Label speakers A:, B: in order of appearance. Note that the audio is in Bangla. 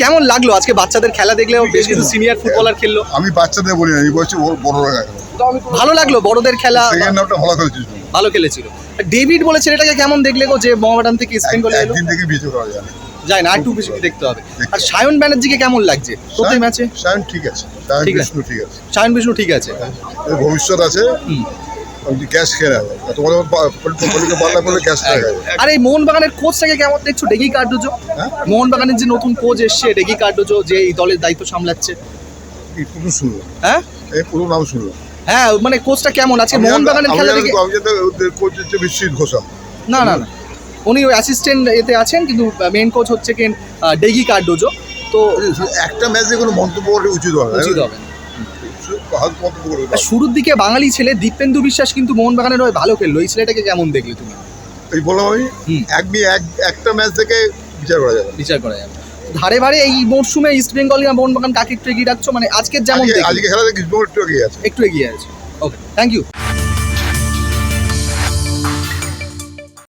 A: কেমন লাগল? আজকে বাচ্চাদের খেলা দেখলেও বেশ কিছু সিনিয়র ফুটবলার খেললো।
B: আমি বাচ্চাদের বলি না এই বলছি ওর বড়রা গেল
A: ভালো লাগল বড়দের খেলা?
B: সেকেন্ড হাফটা ভালো করেছিস
A: ভালো খেলেছিল। ডেভিড বলে ছেলেটাকে কেমন দেখলে গো যে মোহামেডান থেকে ইস্ট বেঙ্গলে এলো?
B: একদিন থেকে বিজয় করা যায়।
A: যায় না আর একটু বেশি দেখতে হবে। আর সায়ন ব্যানার্জিকে কেমন লাগছে? প্রতি ম্যাচে?
B: সায়ন ঠিক আছে সায়ন। বিষ্ণু ঠিক আছে।
A: সায়ন বিষ্ণু ঠিক আছে।
B: ভবিষ্যৎ আছে।
A: হুম।
B: খেয়ে নেবে তোমাদের পলিকে পাল্লা করলে ক্যাশ খেয়ে যাবে
A: আর এই মোহনবাগানের কোচটাকে কেমন দেখছ? ডেগি কার্ডোজো?
B: হ্যাঁ?
A: মোহনবাগানের যে নতুন কোচ এসছে ডেগি কার্ডোজো যে এই দলের দায়িত্ব সামলাচ্ছে।
B: এই পুরো শুনলাম।
A: হ্যাঁ?
B: এই পুরো নাম শুনলাম।
A: হ্যাঁ মানে কোচটা কেমন? আজকে মোহনবাগানের খেলা দেখে
B: কোচ হচ্ছে বিশ্বজিৎ ঘোষাল।
A: না না না। উনি অ্যাসিস্ট্যান্ট এতে আছেন কিন্তু মেন কোচ হচ্ছে কি ডেগি কার্ডোজো তো
B: একটা ম্যাচে কোনো মন্তব্য উচিত
A: হবে শুরুর দিকে বাঙালি ছেলে দীপেন্দু বিশ্বাস কিন্তু মোহনবাগানের হয়ে ভালো খেললো। এই ছেলেটাকে কেমন দেখলে তুমি?
B: এই বললাম আমি। এক একটা ম্যাচ থেকে বিচার করা যাবে।
A: বিচার করা যাবে। ধারে ভারে এই মরশুমে ইস্ট বেঙ্গল কিংবা মোহনবাগান কাকে একটু এগিয়ে রাখছো? মানে আজকের যেমন
B: আজকে খেলা দেখি একটু এগিয়ে আছে।
A: একটু এগিয়ে আছে। Okay thank you